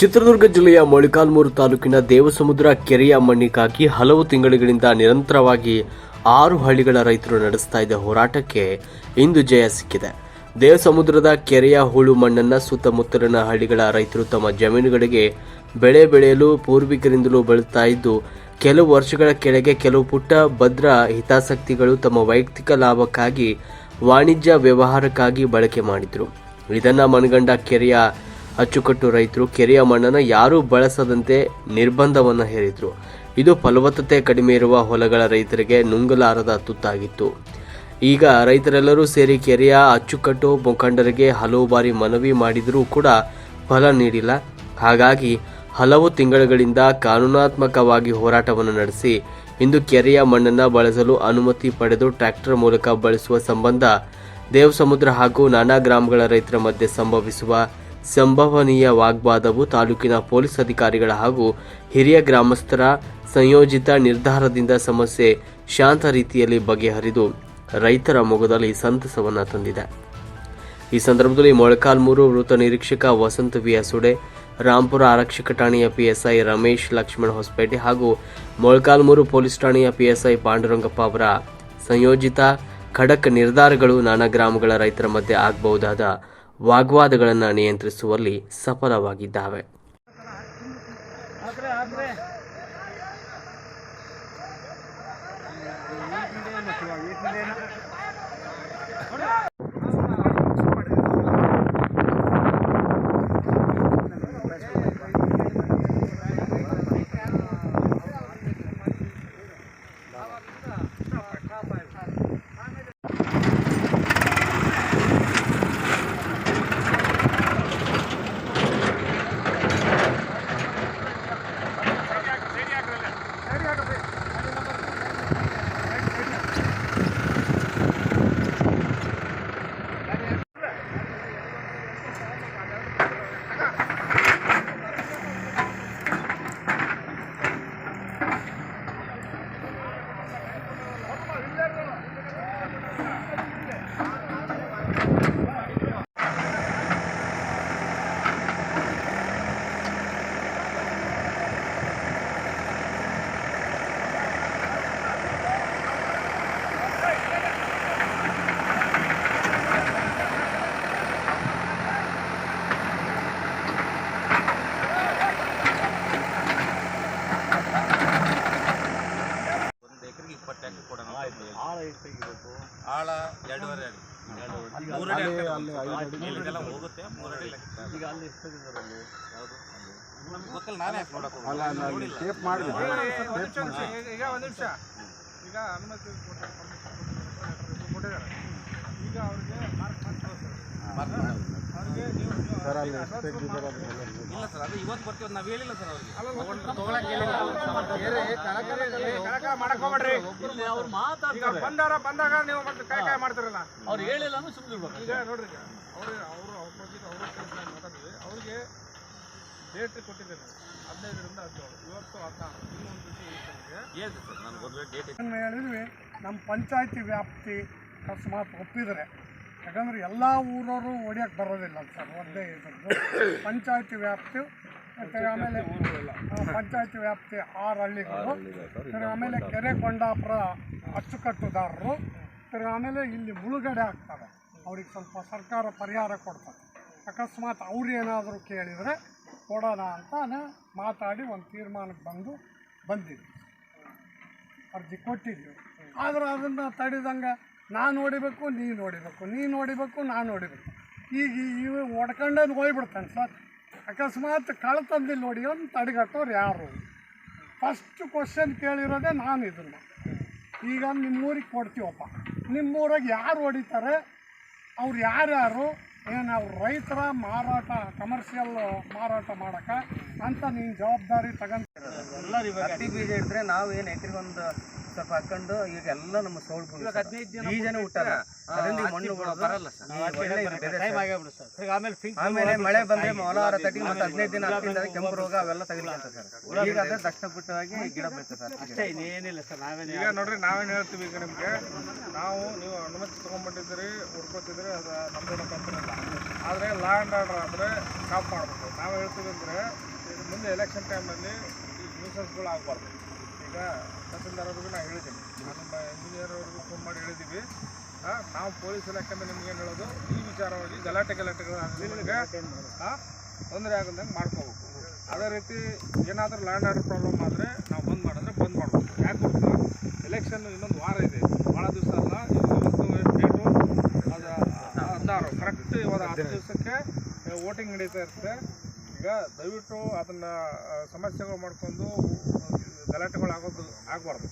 ಚಿತ್ರದುರ್ಗ ಜಿಲ್ಲೆಯ ಮೊಳಕಾಲ್ಮೂರು ತಾಲೂಕಿನ ದೇವಸಮುದ್ರ ಕೆರೆಯ ಮಣ್ಣಿಗಾಗಿ ಹಲವು ತಿಂಗಳುಗಳಿಂದ ನಿರಂತರವಾಗಿ ಆರು ಹಳ್ಳಿಗಳ ರೈತರು ನಡೆಸ್ತಾ ಇದ್ದ ಹೋರಾಟಕ್ಕೆ ಇಂದು ಜಯ ಸಿಕ್ಕಿದೆ. ದೇವಸಮುದ್ರದ ಕೆರೆಯ ಹೂಳು ಮಣ್ಣನ್ನು ಸುತ್ತಮುತ್ತಲಿನ ಹಳ್ಳಿಗಳ ರೈತರು ತಮ್ಮ ಜಮೀನುಗಳಿಗೆ ಬೆಳೆ ಬೆಳೆಯಲು ಪೂರ್ವಿಕರಿಂದಲೂ ಬೆಳುತ್ತಾ ಇದ್ದು, ಕೆಲವು ವರ್ಷಗಳ ಕೆಳಗೆ ಕೆಲವು ಪುಟ್ಟ ಭದ್ರ ಹಿತಾಸಕ್ತಿಗಳು ತಮ್ಮ ವೈಯಕ್ತಿಕ ಲಾಭಕ್ಕಾಗಿ ವಾಣಿಜ್ಯ ವ್ಯವಹಾರಕ್ಕಾಗಿ ಬಳಕೆ ಮಾಡಿದರು. ಇದನ್ನು ಮನಗಂಡ ಕೆರೆಯ ಅಚ್ಚುಕಟ್ಟು ರೈತರು, ಕೆರೆಯ ಮಣ್ಣನ್ನು ಯಾರೂ ಬಳಸದಂತೆ ನಿರ್ಬಂಧವನ್ನು ಹೇರಿದ್ರು. ಇದು ಫಲವತ್ತತೆ ಕಡಿಮೆ ಇರುವ ಹೊಲಗಳ ರೈತರಿಗೆ ನುಂಗಲಾರದ ತುತ್ತಾಗಿತ್ತು. ಈಗ ರೈತರೆಲ್ಲರೂ ಸೇರಿ ಕೆರೆಯ ಅಚ್ಚುಕಟ್ಟು ಮುಖಂಡರಿಗೆ ಹಲವು ಬಾರಿ ಮನವಿ ಮಾಡಿದರೂ ಕೂಡ ಫಲ ನೀಡಿಲ್ಲ. ಹಾಗಾಗಿ ಹಲವು ತಿಂಗಳುಗಳಿಂದ ಕಾನೂನಾತ್ಮಕವಾಗಿ ಹೋರಾಟವನ್ನು ನಡೆಸಿ, ಇಂದು ಕೆರೆಯ ಮಣ್ಣನ್ನು ಬಳಸಲು ಅನುಮತಿ ಪಡೆದು ಟ್ರ್ಯಾಕ್ಟರ್ ಮೂಲಕ ಬಳಸುವ ಸಂಬಂಧ ದೇವಸಮುದ್ರ ಹಾಗೂ ನಾನಾ ಗ್ರಾಮಗಳ ರೈತರ ಮಧ್ಯೆ ಸಂಭವಿಸುವ ಸಂಭವನೀಯ ವಾಗ್ವಾದವು ತಾಲೂಕಿನ ಪೊಲೀಸ್ ಅಧಿಕಾರಿಗಳ ಹಾಗೂ ಹಿರಿಯ ಗ್ರಾಮಸ್ಥರ ಸಂಯೋಜಿತ ನಿರ್ಧಾರದಿಂದ ಸಮಸ್ಯೆ ಶಾಂತ ರೀತಿಯಲ್ಲಿ ಬಗೆಹರಿದು ರೈತರ ಮೊಗದಲ್ಲಿ ಸಂತಸವನ್ನು ತಂದಿದೆ. ಈ ಸಂದರ್ಭದಲ್ಲಿ ಮೊಳಕಾಲ್ಮೂರು ವೃತ್ತ ನಿರೀಕ್ಷಕ ವಸಂತ ವಿ ಅಸುಡೆ ರಾಂಪುರ ಆರಕ್ಷಕ ಠಾಣೆಯ ಪಿಎಸ್ಐ ರಮೇಶ್ ಲಕ್ಷ್ಮಣ ಹೊಸಪೇಟೆ ಹಾಗೂ ಮೊಳಕಾಲ್ಮೂರು ಪೊಲೀಸ್ ಠಾಣೆಯ ಪಿಎಸ್ಐ ಪಾಂಡುರಂಗಪ್ಪ ಅವರ ಸಂಯೋಜಿತ ಖಡಕ್ ನಿರ್ಧಾರಗಳು ನಾನಾ ಗ್ರಾಮಗಳ ರೈತರ ಮಧ್ಯೆ ಆಗಬಹುದಾದ ವಾಗ್ವಾದಗಳನ್ನು ನಿಯಂತ್ರಿಸುವಲ್ಲಿ ಸಫಲವಾಗಿದ್ದಾವೆ ಒಂದು ಎಕರೆಗೆ ಇಪ್ಪತ್ತು ಟ್ಯಾಕ್ಟರ್ ಕೊಡೋಣ ಆಳ ಎರಡೂವರೆ ಅಡಿ. ಮೂರು ಅಡಿ. ಆಗ್ತದೆ. ಇಲ್ಲಿಗೆಲ್ಲ ಹೋಗುತ್ತೆ ಮೂರು ಅಡಿ ಲೆಕ್ಕ. ಈಗ ಅಲ್ಲಿ ಎಷ್ಟಾಗಿದ್ದಾರೆ ಅಲ್ಲಿ ಯಾವುದು? ನಮ್ಗೆ ಗೊತ್ತಿಲ್ಲ ನಾನೇ ಯಾಕೆ ನೋಡಕ್ ಹೋಗೋದು? ಅಲ್ಲ ಅಲ್ಲಿ ನೋಡಿಲ್ಲ. ಟೇಪ್ ಮಾಡಿದ್ರು. ಈಗ ಒಂದು ನಿಮಿಷ. ಈಗ ಅನುಮತಿ ಕೊಟ್ಟ- permission ಕೊಟ್ಟಿದ್ದಾರೆ. ಈಗ ಅವ್ರಿಗೆ ಮಾರ್ಕ್ ಮಾರ್ಕ್ ಸರ್ ಅಲ್ಲಿ ಎಷ್ಟು ನೋಡಿ. ಇಲ್ಲ ಸರ್ ಅದು ಇವತ್ತು ಬರ್ತೀವಿ ನಾವು ಹೇಳಿಲ್ಲ ಸರ್ ಅವ್ರಿಗೆ. ಮಾಡಕ್ ಹೋಗ್ಬೇಡ್ರಿ. ಇಲ್ಲಿ ಅವ್ರು ಈಗ ಮಾತಾಡ್ತಾರೆ ಬಂದಾರ ಬಂದಾಗ ನೀವು ಮತ್ತೆ ಕಾಯ್ ಕಾಯ್ ಮಾಡ್ತಿರಲ್ಲ. ಅವ್ರು ಹೇಳಿಲ್ಲ ಅಂದ್ರೆ ಸುಮ್ಮನೆ ಇರ್ಬೇಕು. ಈಗ ನೋಡ್ರಿ ಈಗ. ಅವರು ಅವರು ಅಪೋಸಿಟ್ ಅವರು ಮಾತಾಡಿದ್ವಿ ಅವ್ರಿಗೆ ಡೇಟ್ ಕೊಟ್ಟಿದ್ದೇನೆ. ಹದಿನೈದರಿಂದ ಹದಿನೇಳು ಇವತ್ತು ಹದಿನಾರು ಇನ್ನೊಂದು ಹೇಳಿದ್ವಿ ನಮ್ಮ ಪಂಚಾಯತಿ ವ್ಯಾಪ್ತಿ ಅಕಸ್ಮಾತ್ ಒಪ್ಪಿದರೆ ಯಾಕಂದ್ರೆ ಎಲ್ಲ ಊರವರು ಹೊಡಿಯಕ್ಕೆ ಬರೋದಿಲ್ಲ ಸರ್ ಒಂದೇ ಇದ್ರದ್ದು. ಪಂಚಾಯತಿ ವ್ಯಾಪ್ತಿ ಮತ್ತು ಆಮೇಲೆ ಪಂಚಾಯತಿ ವ್ಯಾಪ್ತಿ ಆರು ಹಳ್ಳಿಗಳು. ತಿರ್ಗಿ ಆಮೇಲೆ ಕೆರೆ ಕೊಂಡಾಪುರ ಅಚ್ಚುಕಟ್ಟುದಾರರು. ತಿರ್ಗಿ ಆಮೇಲೆ ಇಲ್ಲಿ ಮುಳುಗಡೆ ಆಗ್ತಾರೆ ಅವ್ರಿಗೆ ಸ್ವಲ್ಪ ಸರ್ಕಾರ ಪರಿಹಾರ ಕೊಡ್ತಾರೆ ಅಕಸ್ಮಾತ್ ಅವ್ರು ಏನಾದರೂ ಕೇಳಿದರೆ ಕೊಡೋಣ ಅಂತ ಮಾತಾಡಿ ಒಂದು ತೀರ್ಮಾನಕ್ಕೆ ಬಂದು ಬಂದಿದ್ವಿ. ಅರ್ಜಿ ಕೊಟ್ಟಿದ್ವಿ. ಆದ್ರೆ ಅದನ್ನು ತಡಿದಂಗೆ ನಾನು ನೋಡಿಬೇಕು, ನೀನು ನೋಡಿಬೇಕು ನೀನು ನೋಡಿಬೇಕು, ನಾನು ನೋಡಿಬೇಕು. ಈಗ ಇವು ಹೋಗಿ ಹೋಗ್ಬಿಡ್ತಾನೆ ಸರ್. ಅಕಸ್ಮಾತ್ ಕಳ್ತಂದಿಲ್ಲಿ ಹೊಡಿಯೋನು ತಡೆಗಟ್ಟೋರು ಯಾರು? ಫಸ್ಟ್ ಕ್ವಶನ್ ಕೇಳಿರೋದೇ ನಾನು ಇದನ್ನು ಈಗ ನಿಮ್ಮೂರಿಗೆ ಕೊಡ್ತೀವಪ್ಪ. ನಿಮ್ಮೂರಾಗ ಯಾರು ಹೊಡಿತಾರೆ? ಅವ್ರು ಯಾರ್ಯಾರು? ಏನು ಅವ್ರು ರೈತರ ಮಾರಾಟ ಕಮರ್ಷಿಯಲ್ ಮಾರಾಟ ಮಾಡೋಕೆ ಅಂತ ನೀನು ಜವಾಬ್ದಾರಿ ತಗೊಂತ ಹತ್ತಿ ಬೀಜ ಇದ್ರೆ ನಾವು ಏನು ಎಕ್ರಿಗೊಂದು ಸ್ವಲ್ಪ ಹಾಕೊಂಡು ಈಗ ಎಲ್ಲ ನಮ್ಮ ಸೌಳು ಬೀಜನ ಹುಟ್ಟಲ್ಲ ಅದರಿಂದ ಈ ಮಣ್ಣು ಬಿಡೋದು ಈ ಒಳ್ಳೆ ಇದು ಬೆಳೆ ಸರ್. ಆಮೇಲೆ ಮಳೆ ಬಂದ್ರೆ ಮೊಲಾರ ತಟ್ಟಿ ಮತ್ತೆ ಹದಿನೈದು ದಿನ ಹಾಕಿದ್ರೆ ಕೆಂಪು ರೋಗ ಅವೆಲ್ಲ ತೆಗಿಲಿಕ್ಕೆ ಸರ್. ಈಗ ಅದೇ ಗಿಡ ಬರ್ತದೆ ಸರ್. ಅಷ್ಟೇ ಈಗ ನೋಡ್ರಿ ನಾವೇನು ಹೇಳ್ತೀವಿ ಈಗ ನಿಮಗೆ ನಾವು ನೀವು ಅನುಮತಿ ತೊಗೊಂಡ್ಬಿಟ್ಟಿದ್ದೀರಿ ಹುಡ್ಕೋತಿದ್ರಿ ಅದು ನಮ್ಮದು ಕಂಪನಿ ಅಲ್ಲ ಆದರೆ ಲಾ ಆ್ಯಂಡ್ ಆರ್ಡರ್ ಆದ್ರೆ ಸ್ಟಾಪ್ ಮಾಡ್ಬೇಕು ನಾವು ಹೇಳ್ತೀವಿ ಅಂದರೆ ಮುಂದೆ ಎಲೆಕ್ಷನ್ ಟೈಮಲ್ಲಿ ಈ ನ್ಯೂಸನ್ಸ್ಗಳು ಆಗಬಾರ್ದು. ತಹಸೀಲ್ದಾರ್ ಅವ್ರಿಗೂ ನಾನು ಹೇಳಿದ್ದೀನಿ ನಮ್ಮ ಇಂಜಿನಿಯರ್ ಅವ್ರಿಗೂ ಫೋನ್ ಮಾಡಿ ಹೇಳಿದ್ದೀವಿ. ನಾವು ಪೊಲೀಸ್ ಇಲಾಖೆಯಿಂದ ನಿಮ್ಗೆ ಏನು ಹೇಳೋದು? ಈ ವಿಚಾರವಾಗಿ ಗಲಾಟೆ ಗಲಾಟೆಗಳು ನಿಮಗೆ ತೊಂದರೆ ಆಗದಂಗೆ ಮಾಡ್ಕೋಬೇಕು. ಅದೇ ರೀತಿ ಏನಾದರೂ ಲ್ಯಾಂಡ್ ಆರ್ಡರ್ ಪ್ರಾಬ್ಲಮ್ ಆದರೆ ನಾವು ಬಂದ್ ಮಾಡಿದ್ರೆ ಬಂದ್ ಮಾಡಬೇಕು. ಯಾಕೆ ಗೊತ್ತಿಲ್ಲ ಎಲೆಕ್ಷನ್ ಇನ್ನೊಂದು ವಾರ ಇದೆ. ಭಾಳ ದಿವಸ ಅಲ್ಲ ಇವತ್ತು ಡೇಟು ಅದು ಹದಿನಾರು ಕರೆಕ್ಟ್ ಇವಾಗ ಹತ್ತು ದಿವಸಕ್ಕೆ ವೋಟಿಂಗ್ ನಡೀತಾ ಇರುತ್ತೆ. ಈಗ ದಯವಿಟ್ಟು ಅದನ್ನು ಸಮಸ್ಯೆಗಳು ಮಾಡ್ಕೊಂಡು ಗಲಾಟೆಗಳು ಆಗೋದು ಆಗಬಾರ್ದು.